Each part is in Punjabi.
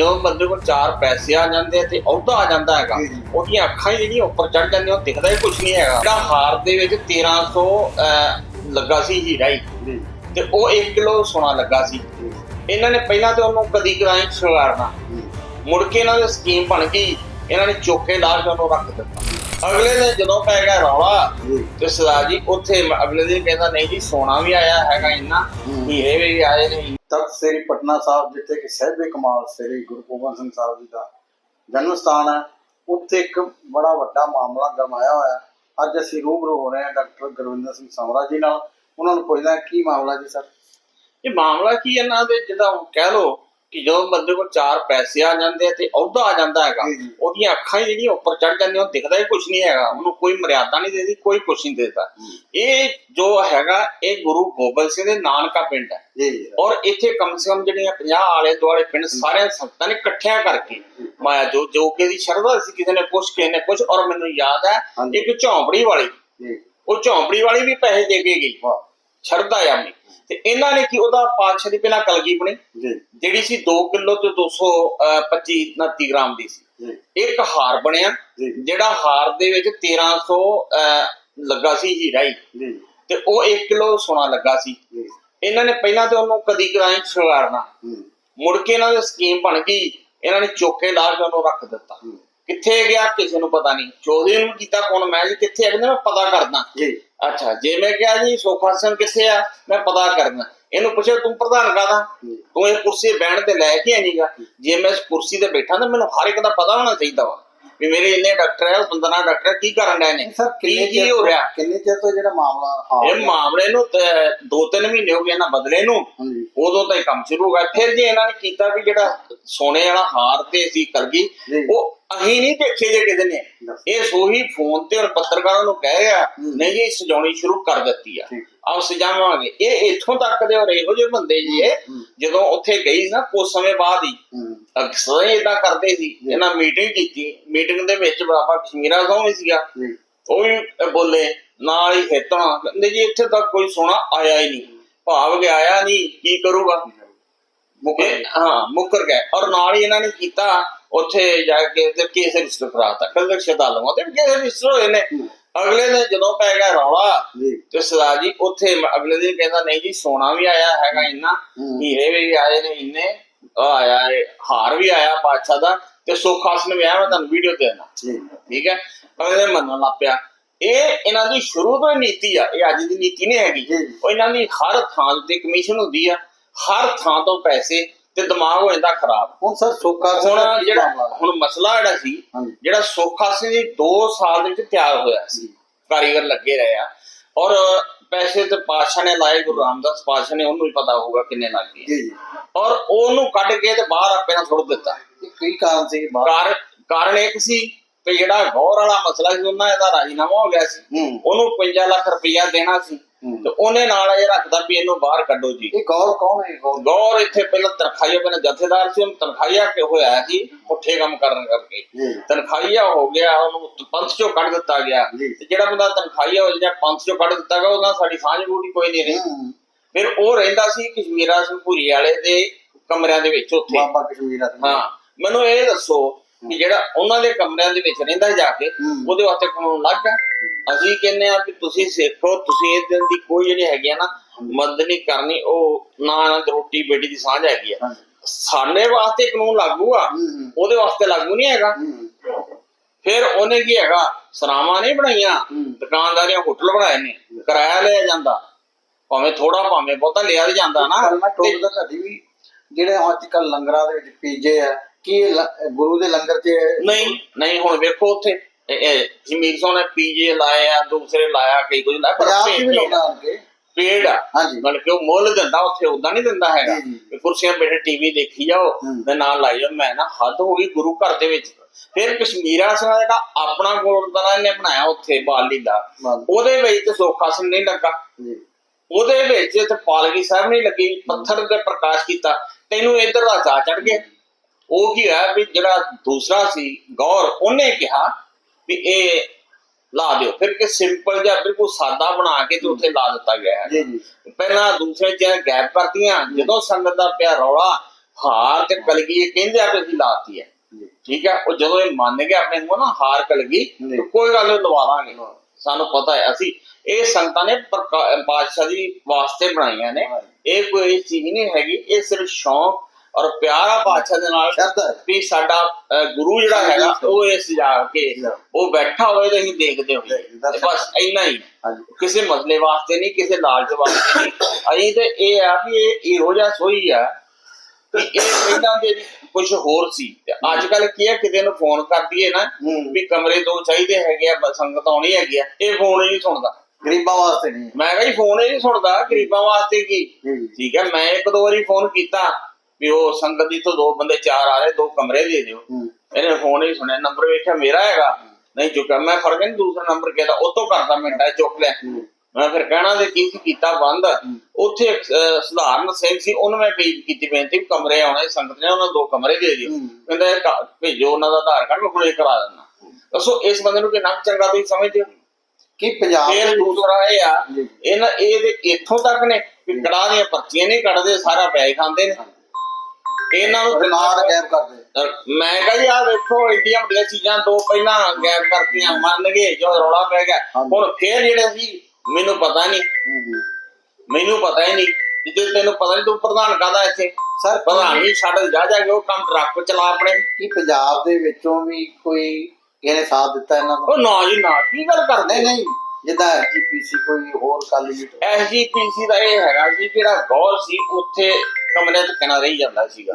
ਜਦੋਂ ਬੰਦੇ ਕੋਲ ਚਾਰ ਪੈਸੇ ਆ ਜਾਂਦੇ ਆ ਤੇ ਅਹੁਦਾ ਆ ਜਾਂਦਾ ਹੈਗਾ। ਉਹਦੀਆਂ ਅੱਖਾਂ ਹੀ ਜਿਹੜੀਆਂ ਉੱਪਰ ਚੜ ਜਾਂਦੀਆਂ ਉਹ ਦਿਖਦਾ ਹੀ ਕੁਝ ਨਹੀਂ ਹੈਗਾ। ਜਿਹੜਾ ਹਾਰ ਦੇ ਵਿੱਚ 1300 ਅਹ, ਲੱਗਾ ਸੀ ਹੀਰਾ ਹੀ ਤੇ ਉਹ 1 ਕਿਲੋ ਸੋਨਾ ਲੱਗਾ ਸੀ। ਇਹਨਾਂ ਨੇ ਪਹਿਲਾਂ ਤੇ ਉਹਨੂੰ ਕਦੀ ਕਦਾਈ ਸ਼ਿੰਗਾਰਨਾ। ਮੁੜ ਕੇ ਇਹਨਾਂ ਦੀ ਸਕੀਮ ਬਣ ਗਈ। ਇਹਨਾਂ ਨੇ ਚੋਕੇ ਲਾ ਕੇ ਉਹਨੂੰ ਰੱਖ ਦਿੱਤਾ। ਅਗਲੇ ਦਿਨ ਜਦੋਂ ਪੈ ਗਿਆ ਰੌਲਾ ਤੇ ਸਰਦਾਰ ਜੀ ਉੱਥੇ ਅਗਲੇ ਦਿਨ ਕਹਿੰਦਾ ਨਹੀਂ ਜੀ ਸੋਨਾ ਵੀ ਆਇਆ ਹੈਗਾ ਇੰਨਾ। ਹੀਰੇ ਵੀ ਆਏ ਨੇ ਤਖਤ ਸ੍ਰੀ ਪਟਨਾ ਸਾਹਿਬ, ਜਿੱਥੇ ਕਿ ਸਹਿਬੇ ਕਮਾਲ ਸ੍ਰੀ ਗੁਰੂ ਗੋਬਿੰਦ ਸਿੰਘ ਸਾਹਿਬ ਜੀ ਦਾ ਜਨਮ ਸਥਾਨ ਹੈ, ਉੱਥੇ ਇੱਕ ਬੜਾ ਵੱਡਾ ਮਾਮਲਾ ਗਰਮਾਇਆ ਹੋਇਆ ਅੱਜ ਅਸੀਂ ਰੂਬਰੂ ਹੋ ਰਹੇ ਹਾਂ ਡਾਕਟਰ ਗੁਰਵਿੰਦਰ ਸਿੰਘ ਸਮਰਾ ਜੀ ਨਾਲ। ਉਹਨਾਂ ਨੂੰ ਪੁੱਛਦਾ ਕੀ ਮਾਮਲਾ ਜੀ ਸਰ? ਇਹ ਮਾਮਲਾ ਕੀ ਇਹਨਾਂ ਦੇ ਜਿੱਦਾਂ ਕਹਿ ਲੋ ਕਿ ਜਦੋਂ ਬੰਦੇ ਕੋਲ ਚਾਰ ਪੈਸੇ ਆ ਜਾਂਦੇ ਤੇ ਅਹੁਦਾ ਆ ਜਾਂਦਾ ਹੈਗਾ। ਉਹਦੀਆਂ ਅੱਖਾਂ ਹੀ ਜਿਹੜੀਆਂ ਉੱਪਰ ਚੜ ਜਾਂਦੀਆਂ ਉਹ ਦਿਖਦਾ ਹੀ ਕੁਝ ਨਹੀਂ ਹੈਗਾ। ਉਹਨੂੰ ਕੋਈ ਮਰਿਆਦਾ ਨਹੀਂ ਦੇਦੀ ਕੋਈ ਕੁਝ ਨਹੀਂ ਦੇਦਾ। ਇਹ ਜੋ ਹੈਗਾ ਇਹ ਗੁਰੂ ਗੋਬਿੰਦ ਸਿੰਘ ਦੇ ਨਾਨਕਾ ਪਿੰਡ ਹੈ। ਔਰ ਇੱਥੇ ਕਮ ਸੇ ਕਮ ਜਿਹੜੀਆਂ 50 ਆਲੇ ਦੁਆਲੇ ਪਿੰਡ ਸਾਰੇ ਸੰਗਤਾਂ ਨੇ ਇਕੱਠਿਆਂ ਕਰਕੇ ਮਾਇਆ ਜੋ ਜੋ ਕਿ ਦੀ ਸ਼ਰਧਾ ਸੀ ਕਿਸੇ ਨੇ ਕੁਛ ਕਿਸੇ ਨੇ ਕੁਛ। ਔਰ ਮੈਨੂੰ ਯਾਦ ਹੈ। ਇੱਕ ਝੌਂਪੜੀ ਵਾਲੀ ਉਹ ਝੌਂਪੜੀ ਵਾਲੀ ਵੀ ਪੈਸੇ ਦੇ ਕੇ ਗਈ। ਵਾਹ। ਸ਼ਰਧਾ ਆਮੀ ਤੇ ਇਹਨਾਂ ਨੇ ਕੀ ਉਹਦਾ ਪਾਤਸ਼ਾਹ ਦੀ ਪਹਿਲਾਂ ਕਲਗੀ ਬਣੀ ਜੀ। ਜਿਹੜੀ ਸੀ 2 ਕਿਲੋ ਤੇ 225 29 ਗ੍ਰਾਮ ਦੀ ਸੀ। ਇੱਕ ਹਾਰ ਬਣਿਆ। ਜਿਹੜਾ ਹਾਰ ਦੇ ਵਿੱਚ 1300 ਅਹ, ਲੱਗਾ ਸੀ ਹੀਰਾ ਹੀ। ਤੇ ਉਹ 1 ਕਿਲੋ ਸੋਨਾ ਲੱਗਾ ਸੀ। ਇਹਨਾਂ ਨੇ ਪਹਿਲਾਂ ਤੇ ਉਹਨੂੰ ਕਦੀ ਕਦਾਈ ਸ਼ਿੰਗਾਰਨਾ ਮੁੜ ਕੇ ਇਹਨਾਂ ਦੀ ਸਕੀਮ ਬਣ ਗਈ। ਇਹਨਾਂ ਨੇ ਚੋਕੇ ਲਾ ਕੇ ਉਹਨੂੰ ਰੱਖ ਦਿੱਤਾ। ਕਿੱਥੇ ਗਿਆ ਕਿਸੇ ਨੂੰ ਪਤਾ ਨਹੀਂ। ਚੌਧਰੀ ਨੂੰ ਕੀਤਾ ਕੌਣ? ਮੈਂ ਜੀ ਕਿੱਥੇ ਆ ਕਹਿੰਦਾ ਮੈਂ ਪਤਾ ਕਰਦਾ। ਜੀ। ਅੱਛਾ ਜੇ ਮੈਂ ਕਿਹਾ ਜੀ ਸੋਫਾ ਸਿੰਘ ਕਿੱਥੇ ਆ? ਮੈਂ ਪਤਾ ਕਰਨਾ ਇਹਨੂੰ ਪੁੱਛਿਆ ਤੂੰ ਪ੍ਰਧਾਨ ਕਾਦਾ। ਤੂੰ ਇਹ ਕੁਰਸੀ ਬੈਠ ਤੇ ਲੈ ਕੇ ਆਣੀਗਾ ਜੇ। ਮੈਂ ਇਸ ਕੁਰਸੀ ਤੇ ਬੈਠਾ ਤਾਂ ਮੈਨੂੰ ਹਰ ਇੱਕ ਦਾ ਪਤਾ ਹੋਣਾ ਚਾਹੀਦਾ ਵਾ ਵੀ ਮੇਰੇ ਇੰਨੇ ਡਾਕਟਰ ਹੈ 15 ਡਾਕਟਰ ਕੀ ਕਰਨ ਡਏ ਨੇ? ਸਰ ਕੀ ਕੀ ਚਿਰ ਹੋ ਰਿਹਾ? ਕਿੰਨੇ ਚਿਰ ਤੋਂ ਜਿਹੜਾ ਮਾਮਲਾ ਇਹ ਮਾਮਲੇ ਨੂੰ ਤੇ ਦੋ ਤਿੰਨ ਮਹੀਨੇ ਹੋ ਗਏ ਨਾ ਬਦਲੇ ਨੂੰ। ਉਦੋਂ ਤਾਂ ਇਹ ਕੰਮ ਸ਼ੁਰੂ ਹੋ ਗਿਆ। ਫਿਰ ਜੇ ਇਹਨਾਂ ਨੇ ਕੀਤਾ ਵੀ ਜਿਹੜਾ ਸੋਨੇ ਵਾਲਾ ਹਾਰ ਤੇ ਸੀ ਕਰਗੀ ਜੀ। ਉਹ ਅਸੀਂ ਨਹੀਂ ਦੇਖੇ ਜੇ ਨੇ। ਦੱਸ। ਇਹ ਸੋਹੀ ਫੋਨ ਤੇ ਔਰ ਪੱਤਰਕਾਰਾਂ ਨੂੰ ਕਹਿ ਰਿਹਾ। ਨਹੀਂ ਜੀ ਸਜਾਉਣੀ ਸ਼ੁਰੂ ਕਰ ਦਿੱਤੀ ਆ। ਆਪ ਸਜਾਵਾਂਗੇ। ਇਹ ਇੱਥੋਂ ਤੱਕ ਦੇ ਔਰ ਇਹੋ ਜਿਹੇ ਬੰਦੇ ਜੀ। ਜਦੋਂ ਉੱਥੇ ਗਈ ਨਾ ਕੁਝ ਸਮੇਂ ਬਾਅਦ ਹੀ ਅਕਸਰ ਇਦਾਂ ਕਰਦੇ ਸੀ। ਇਹਨਾਂ ਮੀਟਿੰਗ ਕੀਤੀ। ਮੀਟਿੰਗ ਦੇ ਵਿੱਚ ਬਾਬਾ ਕਸ਼ਮੀਰਾ ਸਿੰਘ ਵੀ ਸੀਗਾ? ਉਹ ਵੀ ਬੋਲੇ ਨਾਲ ਹੀ ਖੇਤਣਾ ਕਹਿੰਦੇ ਜੀ ਇੱਥੇ ਤੱਕ ਕੋਈ ਸੋਨਾ ਆਇਆ ਹੀ ਨਹੀਂ। ਭਾਵ ਕਿ ਆਇਆ ਨਹੀਂ ਕੀ ਕਰੂਗਾ? ਮੁਕਰ ਹਾਂ ਮੁੱਕਰ ਗਏ ਔਰ ਨਾਲ ਹੀ ਇਹਨਾਂ ਨੇ ਕੀਤਾ ਉੱਥੇ ਜਾ ਕੇ ਤੇ ਕੇਸ ਰਜਿਸਟਰ ਕਰਾਤਾ ਕੱਲ ਸ਼ਰਧਾਲੂਆਂ ਤੇ ਕੇਸ ਰਜਿਸਟਰ ਹੋਏ ਨੇ। ਅਗਲੇ ਦਿਨ ਜਦੋਂ ਪੈ ਗਿਆ ਰੌਲਾ ਤੇ ਸਰਦਾਰ ਜੀ ਉੱਥੇ ਅਗਲੇ ਦਿਨ ਕਹਿੰਦਾ ਨਹੀਂ ਜੀ ਸੋਨਾ ਵੀ ਆਇਆ ਹੈਗਾ ਇੰਨਾ। ਹੀਰੇ ਵੀ ਆਏ ਨੇ ਇੰਨੇ ਆਇਆ ਹਾਰ ਵੀ ਆਇਆ ਬਾਦਸ਼ਾਹ ਦਾ ਤੇ ਸੁਖਾਸਨ ਵੀ ਆਇਆ ਮੈਂ ਤੁਹਾਨੂੰ ਵੀਡੀਓ ਦੇਣਾ ਠੀਕ ਹੈ? ਅਗਲੇ ਦਿਨ ਮੰਨਣ ਲੱਗ ਪਿਆ। ਇਹ ਇਹਨਾਂ ਦੀ ਸ਼ੁਰੂ ਤੋਂ ਹੀ ਨੀਤੀ ਆ ਇਹ ਅੱਜ ਦੀ ਨੀਤੀ ਨਹੀਂ ਹੈਗੀ। ਉਹ ਇਹਨਾਂ ਦੀ ਹਰ ਥਾਂ ਤੇ ਕਮਿਸ਼ਨ ਹੁੰਦੀ ਆ ਹਰ ਥਾਂ ਤੋਂ ਪੈਸੇ ਤੇ ਦਿਮਾਗ ਹੋ ਜਾਂਦਾ ਖਰਾਬ। ਹੁਣ ਸਰ ਦਾ ਹੁਣ ਜਿਹੜਾ? ਹੁਣ ਮਸਲਾ ਜਿਹੜਾ ਸੀ। ਜਿਹੜਾ ਸੋਖਾ ਸਿੰਘ ਜੀ 2 ਸਾਲ ਦੇ ਵਿੱਚ ਤਿਆਰ ਹੋਇਆ ਸੀ। ਕਾਰੀਗਰ ਲੱਗੇ ਰਹੇ ਆ। ਔਰ ਪੈਸੇ ਤੇ ਪਾਸ਼ਾ ਨੇ ਲਾਏ ਗੁਰੂ ਰਾਮਦਾਸ ਪਾਸ਼ਾ ਨੇ ਉਹਨੂੰ ਵੀ ਪਤਾ ਹੋਊਗਾ ਕਿੰਨੇ ਲੱਗੇ ਜੀ ਜੀ। ਔਰ ਉਹਨੂੰ ਕੱਢ ਕੇ ਤੇ ਬਾਹਰ ਆਪੇ ਨਾਲ ਸੁੱਟ ਦਿੱਤਾ। ਕੀ ਕਾਰਨ ਸੀ ਬਾਹਰ ਕਾਰਨ ਇੱਕ ਸੀ ਕਿ ਜਿਹੜਾ ਗੌਰ ਵਾਲਾ ਮਸਲਾ ਸੀ ਉਹਨਾਂ ਦਾ ਰਾਜੀਨਾਮਾ ਹੋ ਗਿਆ ਸੀ। ਉਹਨੂੰ 50 ਲੱਖ ਰੁਪਇਆ ਦੇਣਾ ਸੀ। ਤੇ ਉਹਨੇ ਨਾਲ ਇਹ ਰੱਖਦਾ ਵੀ ਇਹਨੂੰ ਬਾਹਰ ਕੱਢੋ ਜੀ। ਇਹ ਗੌਰ ਕੌਣ ਹੈ ਗੌਰ? ਇੱਥੇ ਪਹਿਲਾਂ ਤਨਖਾਹੀਆ ਪਹਿਲਾਂ ਜਥੇਦਾਰ ਸੀ ਉਹਨੂੰ ਤਨਖਾਹੀਆ ਕਿ ਹੋਇਆ ਸੀ ਪੁੱਠੇ ਕੰਮ ਕਰਨ ਕਰਕੇ। ਜੀ। ਤਨਖਾਹੀਆ ਹੋ ਗਿਆ ਉਹਨੂੰ ਪੰਥ ਚੋਂ ਕੱਢ ਦਿੱਤਾ ਗਿਆ। ਤੇ ਜਿਹੜਾ ਬੰਦਾ ਤਨਖਾਹੀਆ ਹੋ ਜਾਂ ਪੰਥ ਚੋਂ ਕੱਢ ਦਿੱਤਾ ਗਿਆ ਉਹਦਾ ਸਾਡੀ ਸਾਂਝ ਬੂਟੀ ਕੋਈ ਨਹੀਂ ਰਹੀ। ਫਿਰ ਉਹ ਰਹਿੰਦਾ ਸੀ ਕਸ਼ਮੀਰਾ ਸਿੰਘ ਭੂਰੀ ਵਾਲੇ ਦੇ ਕਮਰਿਆਂ ਦੇ ਵਿੱਚ ਉੱਥੇ। ਬਾਬਾ ਕਸ਼ਮੀਰ ਹਾਂ। ਮੈਨੂੰ ਇਹ ਦੱਸੋ ਕਿ ਜਿਹੜਾ ਉਹਨਾਂ ਦੇ ਕਮਰਿਆਂ ਦੇ ਵਿੱਚ ਰਹਿੰਦਾ ਜਾ ਕੇ ਹੂੰ। ਉਹਦੇ ਵਾਸਤੇ ਕਾਨੂੰਨ ਲੱਗ ਗਿਆ ਅਸੀਂ ਕਹਿੰਦੇ ਆ ਕਿ ਤੁਸੀਂ ਸਿੱਖੋ ਤੁਸੀਂ ਇਹ ਦਿਨ ਦੀ ਕੋਈ ਜਿਹੜੀ ਹੈਗੀ ਆ ਨਾ ਮਦਦ ਨਹੀਂ ਕਰਨੀ ਉਹ ਨਾ ਰੋਟੀ ਬੇਟੀ ਦੀ ਸਾਂਝ ਹੈਗੀ ਆ। ਸਾਡੇ ਵਾਸਤੇ ਕਾਨੂੰਨ ਲਾਗੂ ਆ ਹੂੰ ਹੂੰ। ਉਹਦੇ ਵਾਸਤੇ ਲਾਗੂ ਨਹੀਂ ਹੈਗਾ। ਹੂੰ। ਫਿਰ ਉਹਨੇ ਕੀ ਹੈਗਾ ਸਰਾਵਾਂ ਨਹੀਂ ਬਣਾਈਆਂ ਹੂੰ। ਦੁਕਾਨਦਾਰੀਆਂ ਹੋਟਲ ਬਣਾਏ ਨੇ ਕਿਰਾਇਆ ਲਿਆ ਜਾਂਦਾ। ਭਾਵੇਂ ਥੋੜਾ ਭਾਵੇਂ ਬਹੁਤਾ ਲਿਆ ਜਾਂਦਾ ਨਾ। ਵੀ ਜਿਹੜੇ ਅੱਜ ਕੱਲ ਲੰਗਰਾਂ ਦੇ ਵਿੱਚ ਪੀਜੇ ਆ ਕੀ ਇਹ ਲ- ਗੁਰੂ ਦੇ ਲੰਗਰ 'ਚ ਨਹੀਂ ਨਹੀਂ ਹੁਣ ਵੇਖੋ ਉੱਥੇ ਸੋਹ ਨੇ ਪੀਜੇ ਲਾਏ ਆ ਦੂਸਰੇ ਲਾਇਆ ਕਈ ਕੁਝ ਲਾਇਆ ਪਰ ਪੰਜਾਬ 'ਚ ਵੀ ਲਾਉਂਦਾ ਆਣਗੇ ਪੇੜ ਆ। ਹਾਂਜੀ। ਮਤਲਬ ਕਿ ਉਹ ਮੁੱਲ ਦਿੰਦਾ ਉੱਥੇ ਉਦਾਂ ਨਹੀਂ ਦਿੰਦਾ ਹੈਗਾ। ਜੀ, ਜੀ। ਵੀ ਕੁਰਸੀਆਂ ਬੈਠੇ ਟੀਵੀ ਦੇਖੀ ਜਾਓ। ਤੇ ਨਾਲ ਲਾਈ ਜਾਓ। ਮੈਂ ਨਾ ਹੱਦ ਹੋ ਗਈ ਗੁਰੂ ਘਰ ਦੇ ਵਿੱਚ। ਫਿਰ ਕਸ਼ਮੀਰਾ ਸਿੰਘ ਦਾ ਜਿਹੜਾ ਆਪਣਾ ਗੁਰਦੁਆਰਾ ਇਹਨੇ ਬਣਾਇਆ ਉੱਥੇ ਬਾਲੀ ਦਾ। ਬੰਦ। ਉਹਦੇ ਵਿੱਚ ਤੇ ਸੋਖਾ ਸਿੰਘ ਨਹੀਂ ਲੱਗਾ। ਜੀ। ਉਹਦੇ ਵਿੱਚ ਤੇ ਪਾਲਕੀ ਸਾਹਿਬ ਨਹੀਂ ਲੱਗੀ ਪੱਥਰ ਤੇ ਪ੍ਰਕਾਸ਼ ਕੀਤਾ। ਤੈਨੂੰ ਇੱਧਰ ਦਾ ਚਾ ਚੜ ਗਿਆ? ਉਹ ਕੀ ਹੋਇਆ ਵੀ ਜਿਹੜਾ ਦੂਸਰਾ ਸੀ ਗੌਰ ਉਹਨੇ ਕਿਹਾ ਵੀ ਇਹ ਲਾ ਦਿਓ। ਫਿਰ ਕਿ ਸਿੰਪਲ ਜਿਹਾ ਬਿਲਕੁਲ ਸਾਦਾ ਬਣਾ ਕੇ ਤੇ ਉੱਥੇ ਲਾ ਦਿੱਤਾ ਗਿਆ ਹੈ। ਜੀ ਜੀ। ਪਹਿਲਾਂ ਦੂਸਰੇ ਚ ਗੈਪ ਕਰਤੀਆਂ ਜਦੋਂ ਸੰਗਤ ਦਾ ਪਿਆ ਰੌਲਾ ਹਾਰ ਤੇ ਕਲਗੀ ਇਹ ਕਹਿੰਦੇ ਆ ਕਿ ਅਸੀਂ ਲਾਤੀ ਹੈ। ਠੀਕ ਹੈ? ਉਹ ਜਦੋਂ ਇਹ ਮੰਨ ਗਏ ਆਪਣੇ ਨੂੰ ਨਾ ਹਾਰ ਕਲਗੀ। ਤੇ ਕੋਈ ਗੱਲ ਨਹੀਂ ਲਵਾ ਦਾਂਗੇ। ਸਾਨੂੰ ਪਤਾ ਹੈ ਅਸੀਂ ਇਹ ਸੰਗਤਾਂ ਨੇ ਪਾਤਸ਼ਾਹ ਦੀ ਵਾਸਤੇ ਬਣਾਈਆਂ ਨੇ। ਇਹ ਕੋਈ ਚੀਜ਼ ਨਹੀਂ ਹੈਗੀ ਇਹ ਸਿਰਫ ਸ਼ੌਂਕ ਔਰ ਪਿਆਰ ਬਾਦਸ਼ਾਹ ਦੇ ਨਾਲ ਹੈ। ਵੀ ਸਾਡਾ ਗੁਰੂ ਜਿਹੜਾ ਹੈਗਾ ਉਹ ਇਸ ਜਾ ਕੇ ਉਹ ਬੈਠਾ ਹੋਵੇ ਤੇ ਅਸੀਂ ਦੇਖਦੇ ਤੇ ਬਸ ਇੰਨਾ ਹੀ। ਕਿਸੇ ਮਸਲੇ ਵਾਸਤੇ ਨਹੀਂ ਕਿਸੇ ਲਾਲਚ ਵਾਸਤੇ ਨਹੀਂ। ਅਸੀਂ ਤੇ ਇਹ ਆ ਵੀ ਇਹ ਇਹੋ ਜਿਹਾ ਸੋਈ ਆ ਕਿ ਇਹ ਪਹਿਲਾਂ ਦੇ ਕੁਝ ਹੋਰ ਸੀ। ਤੇ ਅੱਜ ਕੱਲ ਕੀ ਹੈ ਕਿਤੇ ਨੂੰ ਫੋਨ ਕਰ ਦਈਏ ਨਾ ਹੂੰ। ਵੀ ਕਮਰੇ ਦੋ ਚਾਹੀਦੇ ਹੈਗੇ ਆ ਸੰਗਤ ਆਉਣੀ ਹੈਗੀ ਆ ਇਹ ਫੋਨ ਹੀ ਨਹੀਂ ਸੁਣਦਾ। ਗਰੀਬਾਂ ਵਾਸਤੇ ਨਹੀਂ। ਮੈਂ ਕਿਹਾ ਜੀ ਫੋਨ ਹੀ ਨਹੀਂ ਸੁਣਦਾ ਗਰੀਬਾਂ ਵਾਸਤੇ ਕੀ? ਠੀਕ ਹੈ ਮੈਂ ਇੱਕ ਦੋ ਵਾਰੀ ਫੋਨ ਕੀਤਾ। ਵੀ ਉਹ ਸੰਗਤ ਦੀ ਤੋਂ ਦੋ ਬੰਦੇ ਚਾਰ ਆ ਰਹੇ ਦੋ ਕਮਰੇ ਦੇ ਦਿਓ। ਇਹਨੇ ਫੋਨ ਹੀ ਸੁਣਿਆ ਨੰਬਰ ਵੇਖਿਆ ਮੇਰਾ ਹੈਗਾ। ਨਹੀਂ ਚੁੱਕਿਆ ਮੈਂ ਫੜ ਕੇ ਦੂਸਰਾ ਨੰਬਰ ਕਿਹਦਾ ਉਹ ਤੋਂ ਕਰਦਾ ਮਿੰਟਾਂ ਚੁੱਕ ਲਿਆ। ਮੈਂ ਫਿਰ ਕਹਿਣਾ ਦੇ ਕੀ ਕੀਤਾ ਬੰਦ। ਉੱਥੇ ਸਧਾਰਨ ਸਿੰਘ ਸੀ ਉਹਨੂੰ ਮੈਂ ਕਹੀ ਕੀਤੀ ਬੇਨਤੀ ਕਮਰੇ ਆਉਣੇ ਸੰਗਤ ਨੇ ਉਹਨਾਂ ਦੋ ਕਮਰੇ ਦੇ ਦਿਓ। ਕਹਿੰਦਾ ਭੇਜੋ ਉਹਨਾਂ ਦਾ ਆਧਾਰ ਕਾਰਡ ਮੈਂ ਹੁਣੇ ਕਰਾ ਦਿੰਦਾ। ਦੱਸੋ ਇਸ ਬੰਦੇ ਨੂੰ ਕਿੰਨਾ ਕੁ ਚੰਗਾ ਤੁਸੀਂ ਸਮਝਦੇ ਹੋ? ਕੀ ਪੰਜਾਬ ਦੇ ਦੂਸਰਾ ਇਹ ਆ। ਇਹਨਾਂ ਇਹ ਦੇ ਇੱਥੋਂ ਤੱਕ ਨੇ ਵੀ ਕੜਾ ਦੀਆਂ ਪਰਚੀਆਂ ਨਹੀਂ ਕੱਢਦੇ ਸਾਰਾ ਪੈਸੇ ਖਾਂਦੇ ਨੇ। ਇਹਨਾਂ ਨੂੰ ਰਿਮਾਂਡ ਗੈਪ ਕਰਦੇ ਮੈਂ ਕਹਾਂ ਜੀ ਆ ਵੇਖੋ ਏਡੀਆਂ ਵੱਡੀਆਂ ਚੀਜ਼ਾਂ ਦੋ ਪਹਿਲਾਂ ਗੈਪ ਕਰਤੀਆਂ ਮੰਨ ਗਏ ਜੋ ਰੌਲਾ ਪੈ ਗਿਆ। ਹੁਣ ਫੇਰ ਜਿਹੜੇ ਸੀ ਮੈਨੂੰ ਪਤਾ ਨਹੀਂ। ਮੈਨੂੰ ਪਤਾ ਹੀ ਨਹੀਂ। ਜੇ ਤੈਨੂੰ ਪਤਾ ਨਹੀਂ ਤੂੰ ਪ੍ਰਧਾਨ ਕਾਹਦਾ ਇੱਥੇ? ਸਰ ਪ੍ਰਧਾਨ ਵੀ ਛੱਡ ਜਾ ਜਾ ਕੇ ਉਹ ਕੰਮ ਟਰੱਕ ਚਲਾ ਆਪਣੇ। ਕੀ ਪੰਜਾਬ ਦੇ ਵਿੱਚੋਂ ਵੀ ਕੋਈ ਇਹਨੇ ਸਾਥ ਦਿੱਤਾ ਇਹਨਾਂ ਦਾ ਉਹ ਨਾ ਜੀ ਨਾ। ਕੀ ਗੱਲ ਕਰਦੇ? ਨਹੀਂ। ਜਿੱਦਾਂ ਐਜੀਪੀਸੀ ਕੋਈ ਹੋਰ ਕੈਂਡੀਡੇਟ ਐਸਜੀਪੀਸੀ ਦਾ ਇਹ ਹੈਗਾ ਸੀ ਜਿਹੜਾ ਗੌਰ ਸੀ ਉੱਥੇ ਕਮਰੇ ਤੇ ਕਿਨਾ ਰਹੀ ਜਾਂਦਾ ਸੀਗਾ।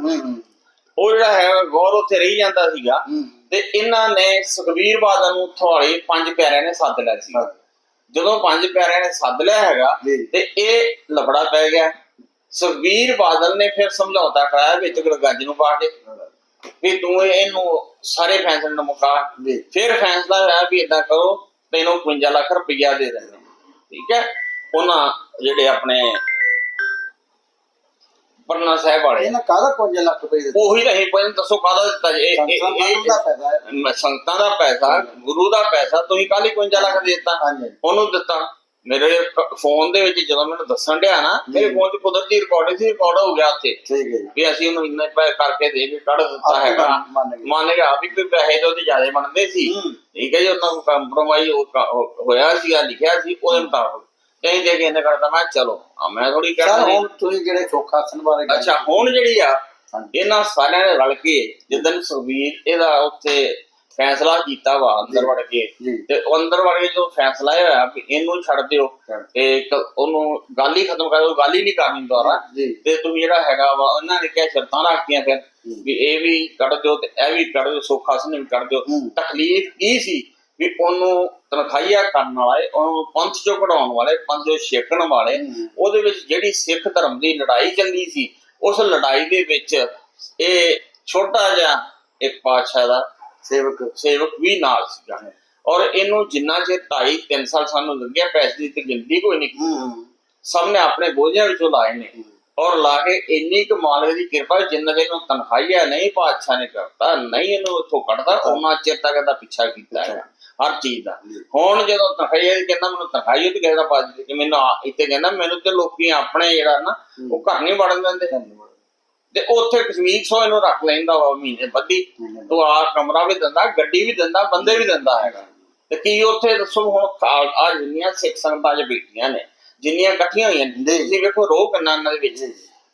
ਉਹ ਜਿਹੜਾ ਹੈ ਗੌਰ ਉੱਥੇ ਰਹੀ ਜਾਂਦਾ ਸੀਗਾ। ਤੇ ਇਹਨਾਂ ਨੇ ਸੁਖਬੀਰ ਬਾਦਲ ਨੂੰ ਥੋੜੇ ਪੰਜ ਪਿਆਰਿਆਂ ਨੇ ਸੱਦ ਲਿਆ ਸੀ। ਜਦੋਂ ਪੰਜ ਪਿਆਰਿਆਂ ਨੇ ਸੱਦ ਲਿਆ ਹੈਗਾ ਜੀ। ਤੇ ਇਹ ਲਫੜਾ ਪੈ ਗਿਆ। ਸੁਖਬੀਰ ਬਾਦਲ ਨੇ ਫਿਰ ਸਮਝੌਤਾ ਕਰਾਇਆ ਵਿੱਚ ਗੜਗੱਜ ਨੂੰ ਪਾ ਕੇ ਵੀ ਤੂੰ ਇਹ- ਇਹਨੂੰ ਸਾਰੇ ਫੈਸਲੇ ਨੂੰ ਮੁਕਾ। ਜੀ। ਫਿਰ ਫੈਸਲਾ ਹੋਇਆ ਵੀ ਇਦਾਂ ਕਰੋ ਤੈਨੂੰ 55 ਲੱਖ ਰੁਪਈਆ ਦੇ ਦਿੰਦੇ ਠੀਕ ਹੈ? ਉਹਨਾਂ ਜਿਹੜੇ ਆਪਣੇ ਪਰਨਾ ਸਾਹਿਬ ਵਾਲੇ ਇਹਨਾਂ ਕਾਹਦਾ 5 ਲੱਖ ਰੁਪਏ ਦਿੱਤੇ ਉਹੀ ਤਾਂ ਇਹ ਪਹਿਲਾਂ ਦੱਸੋ ਕਾਹਦਾ ਦਿੱਤਾ ਜੀ? ਇਹ ਇਹ ਦਾ ਪੈਸਾ ਗੁਰੂ ਦਾ ਪੈਸਾ ਤੁਸੀਂ ਹੀ 55 ਲੱਖ ਦੇ ਦਿੱਤਾ? ਉਹਨੂੰ ਦਿੱਤਾ। ਮੇਰੇ ਫੋਨ ਦੇ ਵਿੱਚ ਜਦੋਂ ਮੈਨੂੰ ਦੱਸਣ ਡਿਆ ਨਾ ਮੇਰੇ ਫੋਨ 'ਚ ਕੁਦਰਤੀ ਰਿਕਾਰਡਿੰਗ ਸੀ ਰਿਕਾਰਡ ਹੋ ਗਿਆ ਉੱਥੇ। ਠੀਕ ਹੈ ਵੀ ਅਸੀਂ ਉਹਨੂੰ ਇੰਨਾ ਪੈਸੇ ਕਰਕੇ ਦੇ ਕੇ ਕੱਢ ਦਿੱਤਾ ਹੈਗਾ। ਮੰਨ ਗਿਆ। ਵੀ ਕੋਈ ਪੈਸੇ ਤਾਂ ਜ਼ਿਆਦਾ ਬਣਦੇ ਸੀ। ਠੀਕ ਹੈ ਜੀ ਉਹਨਾਂ ਨੂੰ ਕੰਪਰੋਮਾਈਜ਼ ਹੋਇਆ ਸੀਗਾ ਲਿਖਿਆ ਸੀ ਉਹਦੇ ਮੁਤਾਬਕ। ਕਹੀਂ ਦੇ ਕੇ ਇਹਨੇ ਕਰਦਾ ਮੈਂ ਚਲੋ ਆ ਮੈਂ ਥੋੜੀ ਸਰ ਕਹਿੰਦਾ ਹੁਣ ਤੁਸੀਂ ਜਿਹੜੇ ਚੋਖਾਸਨ ਬਾਰੇ ਗੱਲ ਅੱਛਾ ਹੁਣ ਜਿਹੜੀ ਆ। ਇਹਨਾਂ ਸਾਰਿਆਂ ਨੇ ਰਲ ਕੇ ਜਿੱਦਨ ਸੁਖਬੀਰ ਇਹਦਾ ਉੱਥੇ ਫੈਸਲਾ ਕੀਤਾ ਵਾ ਅੰਦਰ ਵੜ ਕੇ। ਤੇ ਅੰਦਰ ਵੜ ਕੇ ਜੋ ਫੈਸਲਾ ਇਹ ਹੋਇਆ ਕਿ ਇਹਨੂੰ ਛੱਡ ਦਿਓ। ਤੇ ਉਹਨੂੰ ਗੱਲ ਹੀ ਖਤਮ ਕਰ ਦਿਓ ਗੱਲ ਹੀ ਨਹੀਂ ਕਰਨੀ ਦੁਬਾਰਾ ਜੀ ਤੇ ਤੁਸੀਂ ਜਿਹੜਾ ਹੈਗਾ ਵਾ ਉਹਨਾਂ ਨੇ ਕਿਹਾ ਸ਼ਰਤਾਂ ਰੱਖਤੀਆਂ ਫਿਰ ਵੀ ਇਹ ਵੀ ਕੱਢ ਦਿਓ ਤੇ ਇਹ ਵੀ ਕੱਢ ਦਿਓ ਸੋਖਾ ਸਿੰਘ ਵੀ ਕੱਢ ਦਿਓ। ਤਕਲੀਫ ਕੀ ਸੀ ਵੀ ਉਹਨੂੰ ਤਨਖਾਹੀਆ ਕਰਨ ਵਾਲੇ ਉਹਨੂੰ ਪੰਥ ਚੋਂ ਕਢਾਉਣ ਵਾਲੇ ਪੰਥ ਚੋਂ ਛੇਕਣ ਵਾਲੇ। ਉਹਦੇ ਵਿੱਚ ਜਿਹੜੀ ਸਿੱਖ ਧਰਮ ਦੀ ਲੜਾਈ ਚੱਲੀ ਸੀ ਉਸ ਲੜਾਈ ਦੇ ਵਿੱਚ ਇਹ ਛੋਟਾ ਜਿਹਾ ਇੱਕ ਪਾਤਸ਼ਾਹ ਦਾ ਸੇਵਕ ਸੇਵਕ ਵੀ ਨਾਲ ਸੀਗਾ। ਔਰ ਇਹਨੂੰ ਜਿੰਨਾ ਚਿਰ 2.5 3 ਸਾਲ ਸਾਨੂੰ ਲੱਗਿਆ ਪੈਸੇ ਦੀ ਤੇ ਗਿਣਤੀ ਕੋਈ ਨਹੀਂ ਸਭ ਨੇ ਆਪਣੇ ਬੋਝਾਂ ਵਿੱਚੋਂ ਲਾਏ ਨੇ। ਔਰ ਲਾ ਕੇ ਇੰਨੀ ਕੁ ਮਾਲਕ ਦੀ ਕਿਰਪਾ ਜਿੰਨਾ ਦੇ ਨੂੰ ਤਨਖਾਹੀਆ ਨਹੀਂ ਪਾਤਸ਼ਾਹ ਨੇ ਕਰਤਾ ਨਹੀਂ ਇਹਨੂੰ ਉੱਥੋਂ ਕੱਢਦਾ ਉਹਨਾਂ ਚਿਰ ਤੱਕ ਇਹਦਾ ਪਿੱਛਾ ਕੀਤਾ ਹੈ ਹਰ ਚੀਜ਼ ਦਾ। ਹੁਣ ਜਦੋਂ ਤਨਖਾਹੀਆ ਦੀ ਕਹਿੰਦਾ ਮੈਨੂੰ ਤਨਖਾਹੀਆ ਤੇ ਕਹਿੰਦਾ ਬਾਜੀ ਕਿ ਮੈਨੂੰ ਇੱਥੇ ਕਹਿੰਦਾ ਮੈਨੂੰ ਤੇ ਲੋਕੀ ਆਪਣੇ ਜਿਹੜਾ ਨਾ ਉਹ ਘਰ ਨਹੀਂ ਵੜਨ ਦਿੰਦੇ। ਧੰਨਵਾਦ ਤੇ ਉੱਥੇ ਕਸ਼ਮੀਰ ਸੋ ਇਹਨੂੰ ਰੱਖ ਲੈਂਦਾ ਵਾ ਮਹੀਨੇ ਬੱਦੀ। ਤੂੰ ਆ ਕਮਰਾ ਵੀ ਦਿੰਦਾ ਗੱਡੀ ਵੀ ਦਿੰਦਾ ਬੰਦੇ ਵੀ ਦਿੰਦਾ ਹੈਗਾ। ਤੇ ਕੀ ਉੱਥੇ ਦੱਸੋ ਹੁਣ ਆ ਜਿੰਨੀਆਂ ਸਿੱਖ ਸੰਗਤਾਂ 'ਚ ਬੈਠੀਆਂ ਨੇ ਜਿੰਨੀਆਂ ਇਕੱਠੀਆਂ ਹੋਈਆਂ ਨੇ ਜੀ। ਤੁਸੀਂ ਵੇਖੋ ਰੋਹ ਕਿੰਨਾ ਦੇ ਵਿੱਚ।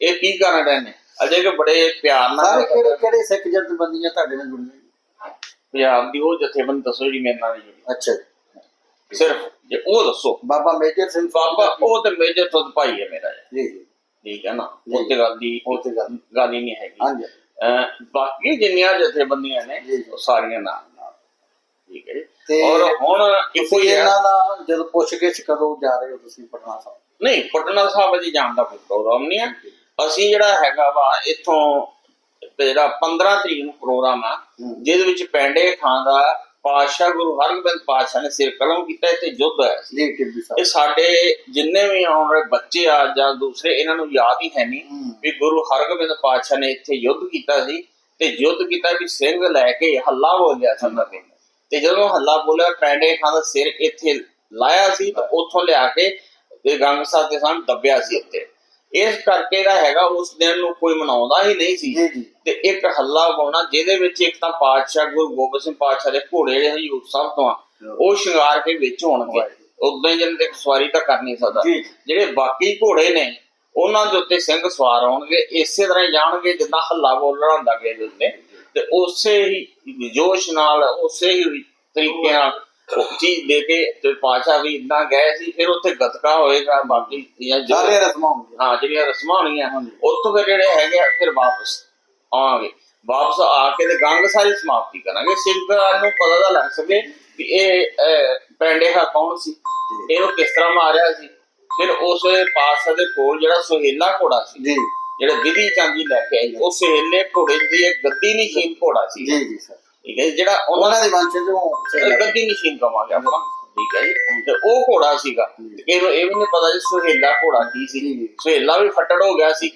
ਇਹ ਕੀ ਕਰਨ ਰਹੇ ਨੇ? ਅਜੇ ਕਿ ਬੜੇ ਪਿਆਰ ਨਾਲ ਕਿਹੜੇ ਕਿਹੜੇ ਸਿੱਖ ਜਥੇਬੰਦੀਆਂ ਤੁਹਾਡੇ ਨਾਲ ਜੁੜੀਆਂ? ਪੰਜਾਬ ਦੀ ਉਹ ਜਥੇਬੰਦ ਦੱਸੋ ਜਿਹੜੀ ਮੇਰੇ ਨਾਲ ਜੁੜੀ। ਅੱਛਾ ਸਿਰਫ ਜੇ ਉਹ ਦੱਸੋ। ਬਾਬਾ ਮੇਜਰ ਸਿੰਘ ਬਾਬਾ ਉਹ ਤੇ ਮੇਜਰ ਤੋਂ ਭਾਈ ਹੈ ਮੇਰਾ ਜੀ। ਜੀ ਜੀ। ਠੀਕ ਹੈ ਨਾ ਜੀ। ਉਹ ਤੇ ਗੱਲ ਦੀ ਉਹ ਤੇ ਗੱਲ। ਗੱਲ ਹੀ ਨਹੀਂ ਹੈਗੀ ਹਾਂਜੀ ਬਾਕੀ ਜਿੰਨੀਆਂ ਜਥੇਬੰਦੀਆਂ ਨੇ ਜੀ, ਜੀ। ਉਹ ਸਾਰੀਆਂ ਨਾਲ ਨਾਲ ਠੀਕ ਹੈ ਜੀ। ਤੇ ਔਰ ਹੁਣ ਇੱਕੋ ਹੀ ਇਹਨਾਂ ਦਾ ਜਦੋਂ ਪੁੱਛ ਕੇ ਕਦੋਂ ਜਾ ਰਹੇ ਹੋ ਤੁਸੀਂ ਪਟਨਾ ਸਾਹਿਬ ਨਹੀਂ ਪਟਨਾ ਸਾਹਿਬ ਅਜੀ ਜਾਣ ਦਾ ਕੋਈ ਪ੍ਰੋਗਰਾਮ ਨਹੀਂ ਹੈ ਅਸੀਂ ਜਿਹੜਾ ਹੈਗਾ ਵਾ ਇੱਥੋਂ ਜਿਹੜਾ 15 ਤਰੀਕ ਨੂੰ ਪ੍ਰੋਗਰਾਮ ਆ। ਜਿਹਦੇ ਵਿੱਚ ਪੈਂਡੇ ਖਾਂ ਦਾ ਪਾਤਸ਼ਾਹ ਗੁਰੂ ਹਰਗੋਬਿੰਦ ਪਾਤਸ਼ਾਹ ਨੇ ਸਿਰ ਕਲਮ ਕੀਤਾ ਇੱਥੇ ਯੁੱਧ ਸੀ। ਜੀ ਟਿੱਬੀ ਇਹ ਸਾਡੇ ਜਿੰਨੇ ਵੀ ਆਉਣ ਵਾਲੇ ਬੱਚੇ ਆ ਜਾਂ ਦੂਸਰੇ ਇਹਨਾਂ ਨੂੰ ਯਾਦ ਹੀ ਹੈ ਨਹੀਂ ਹੂੰ। ਵੀ ਗੁਰੂ ਹਰਗੋਬਿੰਦ ਪਾਤਸ਼ਾਹ ਨੇ ਇੱਥੇ ਯੁੱਧ ਕੀਤਾ ਸੀ ਤੇ ਯੁੱਧ ਕੀਤਾ ਵੀ ਸਿੰਘ ਲੈ ਕੇ ਹੱਲਾ ਬੋਲਿਆ ਸੰਦਰ ਨੇ ਤੇ ਜਦੋਂ ਹੱਲਾ ਬੋਲਿਆ ਪੈਂਡੇ ਖਾਂ ਦਾ ਸਿਰ ਇੱਥੇ ਲਾਇਆ ਸੀ ਤਾਂ ਉੱਥੋਂ ਲਿਆ ਕੇ ਤੇ ਗੰਗ ਸਾਹਿਬ ਦੇ ਸਾਹਮਣੇ ਦੱਬਿਆ ਸੀ ਉੱਤੇ। ਇਸ ਕਰਕੇ ਦਾ ਹੈਗਾ ਉਸ ਦਿਨ ਨੂੰ ਕੋਈ ਮਨਾਉਂਦਾ ਹੀ ਨਹੀਂ ਸੀ। ਤੇ ਇੱਕ ਹੱਲਾ ਪਾਉਣਾ ਜਿਹਦੇ ਵਿੱਚ ਇੱਕ ਤਾਂ ਪਾਤਸ਼ਾਹ ਗੁਰੂ ਗੋਬਿੰਦ ਸਿੰਘ ਪਾਤਸ਼ਾਹ ਦੇ ਘੋੜੇ ਜਿਹੜੇ ਹਯੂਰ ਸਾਹਿਬ ਤੋਂ ਆ ਉਹ ਸ਼ਿੰਗਾਰ ਕੇ ਵਿੱਚ ਹੋਣਗੇ। ਉਦੋਂ ਜਿਹਨਾਂ ਤੇ ਸਵਾਰੀ ਤਾਂ ਕਰ ਨਹੀਂ ਸਕਦਾ ਜਿਹੜੇ ਬਾਕੀ ਘੋੜੇ ਨੇ ਉਹਨਾਂ ਦੇ ਉੱਤੇ ਸਿੰਘ ਸਵਾਰ ਹੋਣਗੇ ਇਸੇ ਤਰ੍ਹਾਂ ਹੀ ਜਾਣਗੇ ਜਿੱਦਾਂ ਹੱਲਾ ਬੋਲਣਾ ਹੁੰਦਾ ਕਿ ਦੇ ਉੱਤੇ। ਤੇ ਉਸੇ ਹੀ ਜੋਸ਼ ਨਾਲ ਉਸੇ ਹੀ ਤਰੀਕੇ ਨਾਲ ਚੀਜ਼ ਦੇ ਕੇ ਤੇ ਪਾਸ਼ਾ ਵੀ ਇਦਾਂ ਗਏ ਸੀ ਫਿਰ ਉੱਥੇ ਗਤਕਾ ਹੋਏਗਾ ਬਾਕੀ ਜੋ- ਸਾਰੇ ਰਸਮਾਂ ਹਾਂ ਜਿਹੜੀਆਂ ਰਸਮਾਂ ਹੋਣੀਆਂ ਉੱਥੋਂ ਫਿਰ ਜਿਹੜੇ ਹੈਗੇ ਆ, ਫਿਰ ਵਾਪਸ ਆਵਾਂਗੇ। ਵਾਪਸ ਆ ਕੇ ਤੇ ਗੰਗ ਸਾਰੀ ਸਮਾਪਤੀ ਕਰਾਂਗੇ। ਸਿੰਘਾਂ ਨੂੰ ਪਤਾ ਤਾਂ ਲੱਗ ਸਕੇ ਕਿ ਇਹ ਅਹ, ਪੈਂਡੇਹਾ ਕੌਣ ਸੀ? ਇਹਨੂੰ ਕਿਸ ਤਰ੍ਹਾਂ ਮਾਰਿਆ ਸੀ? ਫਿਰ ਉਸ ਪਾਤਸ਼ਾਹ ਦੇ ਕੋਲ ਜਿਹੜਾ ਸੁਹੇਲਾ ਘੋੜਾ ਸੀ ਜੀ। ਜਿਹੜਾ ਵਿਧੀ ਚਾਂਦੀ ਲੈ ਕੇ ਆਈ ਉਹ ਸੁਹੇਲੇ ਘੋੜੇ ਦੀ ਇੱਕ ਗੱਦੀ ਨਿਸ਼ੀਨ ਘੋੜਾ ਸੀ। ਜੀ ਜੀ ਸਰ। ਠੀਕ ਹੈ ਜਿਹੜਾ ਉਹਨਾਂ ਦੇ ਵੰਸ਼ ਚੋਂ ਗੱਦੀ ਨਿਸ਼ੀਨ ਕਵਾਂਗੇ ਆਪਾਂ। ਠੀਕ ਹੈ ਜੀ ਤੇ ਉਹ ਘੋੜਾ ਸੀਗਾ। ਇਹਨੂੰ ਇਹ ਵੀ ਨਹੀਂ ਪਤਾ ਜੀ ਸੁਹੇਲਾ ਘੋੜਾ ਕੀ ਸੀ। ਸੁਹੇਲਾ ਵੀ ਫੱਟੜ ਹੋ ਗਿਆ ਸੀ।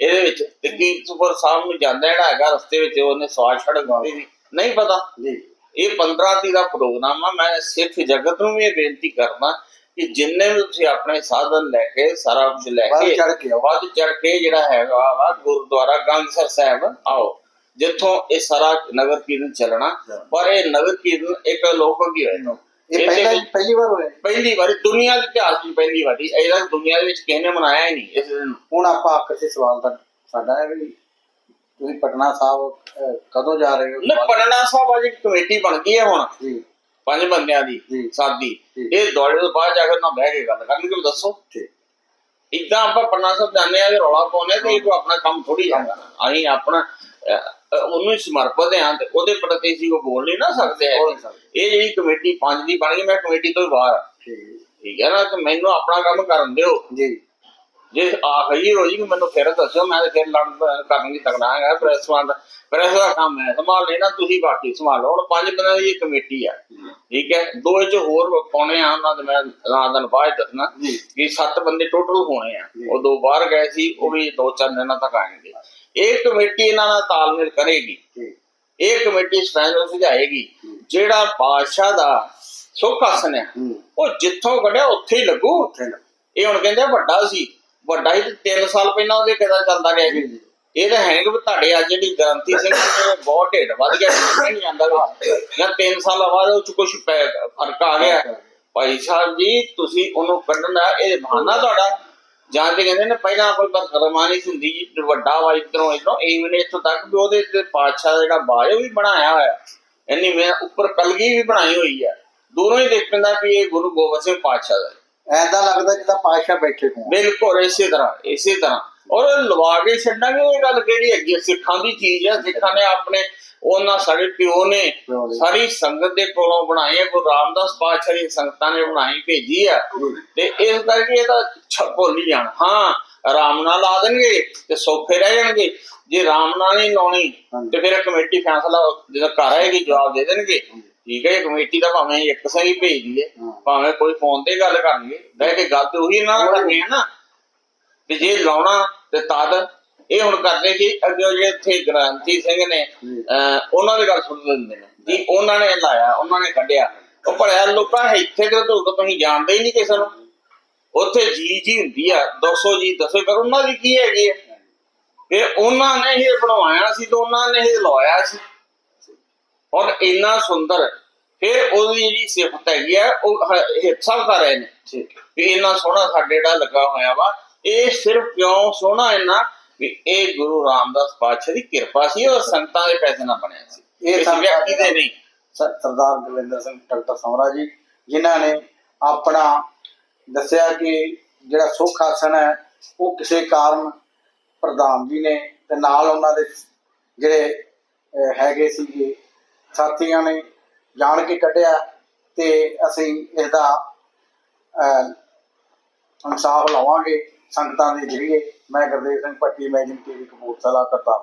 ਇਹਦੇ ਵਿੱਚ ਤੇ ਕੀਰਤਪੁਰ ਸਾਹਿਬ ਨੂੰ ਜਾਂਦਾ ਜਿਹੜਾ ਹੈਗਾ ਰਸਤੇ ਵਿੱਚ ਉਹਨੇ ਸਵਾਲ ਛੱਡ ਦਿੱਤੀ ਸੀ ਨਹੀਂ ਪਤਾ। ਜੀ। ਇਹ 15 ਤੀਹ ਦਾ ਪ੍ਰੋਗਰਾਮ ਆ ਮੈਂ ਸਿੱਖ ਜਗਤ ਨੂੰ ਵੀ ਇਹ ਬੇਨਤੀ ਕਰਦਾ ਕਿ ਜਿੰਨੇ ਵੀ ਤੁਸੀਂ ਆਪਣੇ ਸਾਧਨ ਲੈ ਕੇ ਸਾਰਾ ਕੁਝ ਲੈ ਕੇ। ਵੱਧ ਚੜ ਕੇ ਜਿਹੜਾ ਹੈਗਾ ਵਾ ਗੁਰਦੁਆਰਾ ਗੰਗਸਰ ਸਾਹਿਬ ਆਓ। ਜਿੱਥੋਂ ਇਹ ਸਾਰਾ ਨਗਰ ਕੀਰਤਨ ਚੱਲਣਾ ਪਰ ਇਹ ਨਗਰ ਕੀਰਤਨ ਇੱਕ ਲੋਕ ਕੀ ਹੋਇਆ ਇਹ ਪਹਿਲਾਂ ਵਾਰ ਹੋਇਆ? ਪਹਿਲੀ ਵਾਰੀ ਦੁਨੀਆ ਦੇ ਇਤਿਹਾਸ ਵਿੱਚ ਪਹਿਲੀ ਵਾਰੀ। ਇਹਦਾ ਦੁਨੀਆ ਦੇ ਵਿੱਚ ਕਿਸੇ ਨੇ ਮਨਾਇਆ ਹੀ ਨਹੀਂ ਇਸ ਦਿਨ ਨੂੰ। ਹੁਣ ਆਪਾਂ ਆਖਰੀ ਸਵਾਲ ਦਾ ਸਾਡਾ ਹੈ ਵੀ ਤੁਸੀਂ ਪਟਨਾ ਸਾਹਿਬ ਕਦੋਂ ਜਾ ਰਹੇ ਹੋ? ਨਾ ਪਟਨਾ ਸਾਹਿਬ ਅੱਜ ਕਮੇਟੀ ਬਣ ਗਈ ਹੈ ਹੁਣ। ਜੀ। ਪੰਜ ਬੰਦਿਆਂ ਦੀ। ਸਾਦੀ। ਇਹ ਦੌੜੇ ਤੋਂ ਬਾਅਦ ਜਾ ਕੇ ਨਾ ਬਹਿ ਕੇ ਗੱਲ ਕਰਨਗੇ ਵੀ ਦੱਸੋ। ਠੀਕ। ਇਦਾਂ ਆਪਾਂ ਪਟਨਾ ਸਾਹਿਬ ਜਾਂਦੇ ਆ ਕਿ ਰੌਲਾ ਪਾਉਂਦੇ ਆ ਤੇ ਇਹ ਕੋਈ ਆਪਣਾ ਕੰਮ ਥੋੜੀ ਹੈਗਾ ਅਸੀਂ ਆਪਣਾ ਉਹਨੂੰ ਹੀ ਸਮਰਪਿਤ ਆ ਤੇ ਉਹਦੇ ਪ੍ਰਤੀ ਅਸੀਂ ਉਹ ਬੋਲ ਨਹੀਂ ਨਾ ਸਕਦੇ। ਇਹ ਜਿਹੜੀ ਕਮੇਟੀ ਪੰਜ ਦੀ ਬਣ ਗਈ ਮੈਂ ਕਮੇਟੀ ਤੋਂ ਬਾਹਰ ਠੀਕ ਹੈ ਨਾ ਤੇ ਮੈਨੂੰ ਆਪਣਾ ਕੰਮ ਕਰਨ ਦਿਓ। ਜੀ। ਜੇ ਆ ਗਈ ਰੋਜੀ ਕਿ ਮੈਨੂੰ ਫਿਰ ਦੱਸਿਓ ਮੈਂ ਫਿਰ ਲੜ ਕਰਨ ਦੀ ਤਕੜਾ ਹੈਗਾ ਪ੍ਰੈਸ ਦਾ ਪ੍ਰੈਸ ਦਾ ਕੰਮ ਹੈ ਸੰਭਾਲ ਲੈਣਾ ਤੁਸੀਂ ਬਾਕੀ ਸੰਭਾਲੋ। ਹੁਣ ਪੰਜ ਬੰਦਿਆਂ ਦੀ ਕਮੇਟੀ ਆ ਠੀਕ ਹੈ? ਦੋ ਚ ਹੋਰ ਪਾਉਣੇ ਆ ਉਹਨਾਂ ਦੇ ਮੈਂ ਰਾਤ ਦਿਨ ਬਾਅਦ ਦੱਸਣਾ। ਕਿ ਸੱਤ ਬੰਦੇ ਟੋਟਲ ਹੋਣੇ ਆ। ਉਹ ਦੋ ਬਾਹਰ ਗਏ ਸੀ ਉਹ ਵੀ ਦੋ ਚਾਰ ਦਿਨਾਂ ਤੱਕ ਆਣਗੇ ਇਹ ਕਮੇਟੀ ਇਹਨਾਂ ਨਾਲ ਤਾਲਮੇਲ ਕਰੇਗੀ। ਇਹ ਕਮੇਟੀ ਸਪੈਸ਼ਲ ਸੁਝਾਏਗੀ ਜਿਹੜਾ ਬਾਦਸ਼ਾਹ ਦਾ ਸੁੱਖ ਆਸਨ ਹੈ। ਉਹ ਜਿੱਥੋਂ ਕੱਢਿਆ ਉੱਥੇ ਹੀ ਲੱਗੂ। ਇਹ ਹੁਣ ਕਹਿੰਦੇ ਵੱਡਾ ਸੀ। ਵੱਡਾ ਹੀ 3 ਸਾਲ ਪਹਿਲਾਂ ਉਹਦੇ ਕਿਦਾਂ ਚੱਲਦਾ ਰਿਹਾ ਜੀ ਇਹ ਤਾਂ ਹੈ ਕਿ ਵੀ ਤੁਹਾਡੇ ਅੱਜ ਜਿਹੜੀ ਗ੍ਰੰਥੀ ਸਿੰਘ ਨੇ ਬਹੁਤ ਢੇਡ ਵੱਧ ਗਿਆ ਨਹੀਂ ਜਾਂਦਾ ਜਾਂ 3 ਸਾਲ ਬਾਅਦ ਉਹ ਚ ਕੁਝ ਫ਼ਰਕ ਆ ਗਿਆ। ਭਾਈ ਸਾਹਿਬ ਜੀ, ਤੁਸੀਂ ਉਹਨੂੰ ਕੱਢਣ ਇਹ ਬਹਾਨਾ ਤੁਹਾਡਾ। ਜਾਂ ਤੇ ਕਹਿੰਦੇ ਨੇ ਪਹਿਲਾਂ ਕੋਈ ਬਰਕਰਮਾਨੀ ਹੁੰਦੀ ਜੀ ਵੱਡਾ ਵਾ ਇਧਰੋਂ ਇਧਰੋਂ ਐਵੇਂ ਨੇ ਇੱਥੋਂ ਤੱਕ ਵੀ ਉਹਦੇ ਤੇ ਪਾਤਸ਼ਾਹ ਦਾ ਜਿਹੜਾ ਬਾਜ ਉਹ ਵੀ ਬਣਾਇਆ ਹੋਇਆ। ਇੰਨੀ ਮੈਂ ਉੱਪਰ ਕਲਗੀ ਵੀ ਬਣਾਈ ਹੋਈ ਆ। ਦੂਰੋਂ ਹੀ ਦੇਖ ਪੈਂਦਾ ਵੀ ਇਹ ਗੁਰੂ ਗੋਬਿੰਦ ਸਿੰਘ ਪਾਤਸ਼ਾਹ ਦਾ। ਐਦਾਂ ਲੱਗਦਾ ਜਿੱਦਾਂ ਪਾਸ਼ਾ ਬੈਠੇ ਹੋਣ ਬਿਲਕੁਲ ਇਸੇ ਤਰ੍ਹਾਂ ਇਸੇ ਤਰ੍ਹਾਂ। ਔਰ ਲਵਾ ਕੇ ਛੱਡਾਂਗੇ ਇਹ ਗੱਲ ਕਿਹੜੀ ਹੈਗੀ? ਸਿੱਖਾਂ ਦੀ ਚੀਜ਼ ਹੈ ਸਿੱਖਾਂ ਨੇ ਆਪਣੇ ਉਹਨਾਂ ਸਾਡੇ ਪਿਓ ਨੇ ਨੇ। ਸਾਰੀ ਸੰਗਤ ਦੇ ਕੋਲੋਂ ਬਣਾਈ ਹੈ। ਗੁਰੂ ਰਾਮਦਾਸ ਪਾਤਸ਼ਾਹ ਦੀ ਸੰਗਤਾਂ ਨੇ ਬਣਾਈ ਭੇਜੀ ਆ। ਤੇ ਇਸ ਕਰਕੇ ਇਹ ਤਾਂ ਛ- ਭੁੱਲ ਹੀ ਜਾਣ। ਹਾਂ ਰਾਮ ਨਾਲ ਲਾ ਦੇਣਗੇ ਤੇ ਸੌਖੇ ਰਹਿ ਜਾਣਗੇ। ਜੇ ਰਾਮ ਨਾਲ ਨਹੀਂ ਲਾਉਣੀ। ਤੇ ਫਿਰ ਕਮੇਟੀ ਫੈਸਲਾ ਜਦੋਂ ਘਰ ਆਏਗੀ ਜਵਾਬ ਦੇ ਦੇਣਗੇ। ਠੀਕ ਹੈ ਇਹ ਕਮੇਟੀ ਦਾ ਭਾਵੇਂ ਇੱਕ ਸਹੀ ਭੇਜ ਦਈਏ ਹਾਂ। ਭਾਵੇਂ ਕੋਈ ਫੋਨ ਤੇ ਗੱਲ ਕਰਨਗੇ ਬਹਿ ਕੇ ਗੱਲ ਤੇ ਉਹੀ ਨਾਲ ਕਰਨੀ ਹੈ ਨਾ। ਤੇ ਜੇ ਲਾਉਣਾ ਤੇ ਤਦ ਇਹ ਹੁਣ ਕਰਦੇ ਕਿ ਅੱਗੇ ਜਿਹੜੇ ਇੱਥੇ ਗ੍ਰਾਂਤੀ ਸਿੰਘ ਨੇ ਜੀ। ਉਹਨਾਂ ਦੀ ਗੱਲ ਸੁਣ ਦਿੰਦੇ ਨੇ ਕਿ ਉਹਨਾਂ ਨੇ ਲਾਇਆ ਉਹਨਾਂ ਨੇ ਕੱਢਿਆ। ਉਹ ਭਲਿਆ ਲੋਕਾਂ ਇੱਥੇ ਤੇ ਤੋਂ ਤੁਸੀਂ ਜਾਣਦੇ ਹੀ ਨਹੀਂ ਕਿਸੇ ਨੂੰ। ਉੱਥੇ ਜੀ ਜੀ ਹੁੰਦੀ ਆ 200 ਜੀ ਦੱਸੋ ਪਰ ਉਹਨਾਂ ਦੀ ਕੀ ਹੈਗੀ ਹੈ ਫਿਰ ਉਹਨਾਂ ਨੇ ਇਹ ਬਣਵਾਇਆ ਸੀ ਤੇ ਉਹਨਾਂ ਨੇ ਇਹ ਲਵਾਇਆ ਸੀ। ਔਰ ਇੰਨਾ ਸੁੰਦਰ ਫਿਰ ਉਹਦੀ ਜਿਹੜੀ ਸਿਫਤ ਹੈਗੀ ਆ ਉਹ ਹਿੱਸਾ ਕਰ ਰਹੇ ਨੇ। ਠੀਕ ਵੀ ਇੰਨਾ ਸੋਹਣਾ ਸਾਡੇ ਜਿਹੜਾ ਲੱਗਾ ਹੋਇਆ ਵਾ ਇਹ ਸਿਰਫ ਕਿਉਂ ਸੋਹਣਾ ਇੰਨਾ? ਵੀ ਇਹ ਗੁਰੂ ਰਾਮਦਾਸ ਪਾਤਸ਼ਾਹ ਦੀ ਕਿਰਪਾ ਸੀ ਔਰ ਸੰਗਤਾਂ ਦੇ ਪੈਸੇ ਨਾਲ ਬਣਿਆ ਸੀ। ਇਹ ਵਿਅਕਤੀ ਦੇ ਨਹੀਂ। ਸਰ- ਸਰਦਾਰ ਗੁਰਵਿੰਦਰ ਸਿੰਘ ਡਾਕਟਰ ਸਮਰਾ ਜੀ ਜਿਨ੍ਹਾਂ ਨੇ ਆਪਣਾ ਦੱਸਿਆ ਕਿ ਜਿਹੜਾ ਸੁੱਖ ਆਸਣ ਹੈ ਉਹ ਕਿਸੇ ਕਾਰਨ ਪ੍ਰਧਾਨ ਜੀ ਨੇ ਤੇ ਨਾਲ ਉਹਨਾਂ ਦੇ ਜਿਹੜੇ ਹੈਗੇ ਸੀਗੇ ਸਾਥੀਆਂ ਨੇ ਜਾਣ ਕੇ ਕੱਢਿਆ ਤੇ ਅਸੀਂ ਇਸ ਇਨਸਾਫ ਲਵਾਂਗੇ ਸੰਗਤਾਂ ਦੇ ਜਰੀਏ। ਮੈਂ ਗੁਰਦੇਵ ਸਿੰਘ ਭੱਟੀ ਮੈਜਨ ਟੀਵੀ ਕਪੂਰਥਲਾ ਕਰਤਾ